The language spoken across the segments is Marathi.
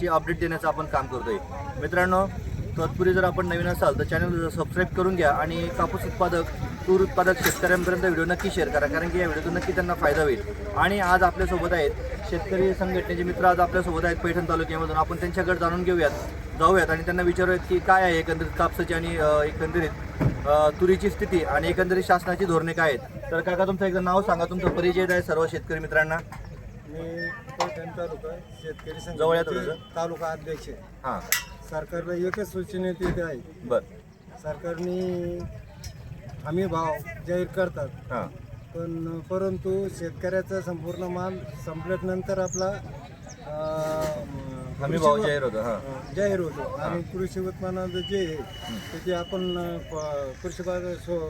याची अपडेट देण्याचं आपण काम करतोय. मित्रांनो तत्पूर्वी जर आपण नवीन असाल तर चॅनल सबस्क्राईब करून घ्या आणि कापूस उत्पादक तूर उत्पादक शेतकऱ्यांपर्यंत व्हिडिओ नक्की शेअर करा कारण की या व्हिडिओतून नक्की त्यांना फायदा होईल. आणि आज आपल्यासोबत आहेत शेतकरी संघटनेचे मित्र आज आपल्यासोबत आहेत पैठण तालुक्यामधून. आपण त्यांच्याकडे जाणून घेऊयात जाऊयात आणि त्यांना विचारूयात की काय आहे एकंदरीत कापसाची आणि एकंदरीत तुरीची स्थिती आणि एकंदरीत शासनाची धोरणे काय आहेत. तर काका तुमचं एकदा नाव सांगा तुमचा परिचय आहे सर्व शेतकरी मित्रांना. मी पैठण तालुका शेतकरी जवळ संघटनेचे. तालुका अध्यक्ष आहे. हां. सरकारला एकच सूचना देते आहे. बरं. सरकारने हमी भाव जाहीर करतात. हां. पण परंतु शेतकऱ्याचा संपूर्ण माल संपल्यानंतर आपला अं, हमी भाव जाहीर होतं हां. जाहीर होतो आणि कृषी उत्पन्नाचं जे आहे त्याचे आपण अं, प- कृषी बाग सो-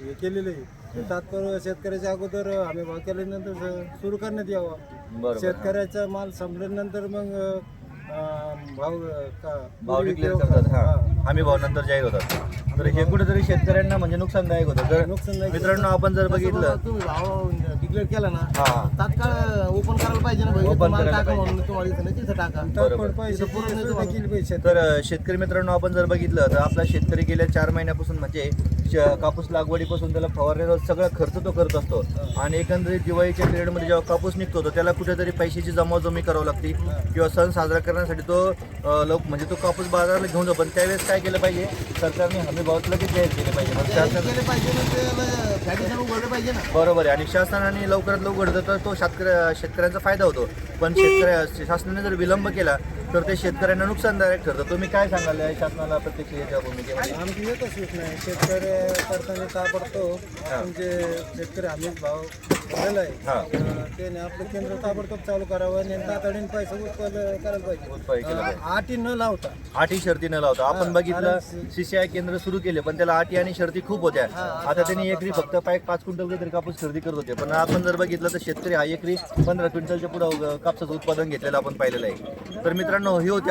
हे केलेलं आहे ते तात्पर्य शेतकऱ्याच्या अगोदर हमी भाव केल्यानंतर सुरू करण्यात यावा. बरोबर शेतकऱ्याचा माल संपल्यानंतर मग अं, भाव डिक्लेअर करतात हा. हमी भाव नंतर जाहीर होतात. तर हे कुठेतरी शेतकऱ्यांना म्हणजे नुकसानदायक होतं. तर मित्रांनो आपण जर बघितलं तुम्ही भाव डिक्लेअर केला ना हां. तात्काळ ओपन करायला पाहिजे ना करायला पाहिजे. तर शेतकरी मित्रांनो आपण जर बघितलं तर आपला शेतकरी गेल्या चार महिन्यापासून म्हणजे कापूस लागवडीपासून त्याला फवारण्याचा सगळा खर्च तो करत असतो. आणि एकंदरीत दिवाळीच्या पिरियडमध्ये जेव्हा कापूस निघतो तर त्याला कुठेतरी पैशाची जमावजमी करावी लागते किंवा सण साजरा करण्यासाठी तो लोक म्हणजे तो कापूस बाजाराला घेऊन जातो. पण त्यावेळेस काय केलं पाहिजे? सरकारने हमी भावात लगेच जाहीर केले पाहिजे. शासन पाहिजे उघडलं ना. बरोबर आहे. आणि शासनाने लवकरात लवकर तर तो शेतकऱ्या शेतकऱ्यांचा फायदा होतो पण शेतकऱ्या शासनाने जर विलंब केला तर ते शेतकऱ्यांना नुकसानदायक ठरतं. तुम्ही काय सांगाल या शासनाला प्रत्यक्ष याच्या भूमिकेमध्ये? आमची एकच सूचना आहे. शेतकरी करताना ताबडतोब तुमचे शेतकरी हमी भाव हा. आहे त्याने आपलं केंद्र ताबडतोब चालू करावं आणि तातडीने पैसे करायला पाहिजे. अटी न लावता. अटी शर्ती न लावता. आपण बघितलं सीसीआय केंद्र सुरू केले पण त्याला अटी आणि शर्ती खूप होत्या. आता त्यांनी एकरी फक्त पाय पाच क्विंटल तरी कापूस खरेदी करत होते. पण आपण जर बघितलं तर शेतकरी हा एकरी पंधरा क्विंटलच्या पुढं कापसाचं उत्पादन घेतलेलं आपण पाहिलेलं आहे. तर मित्रांनो हे होते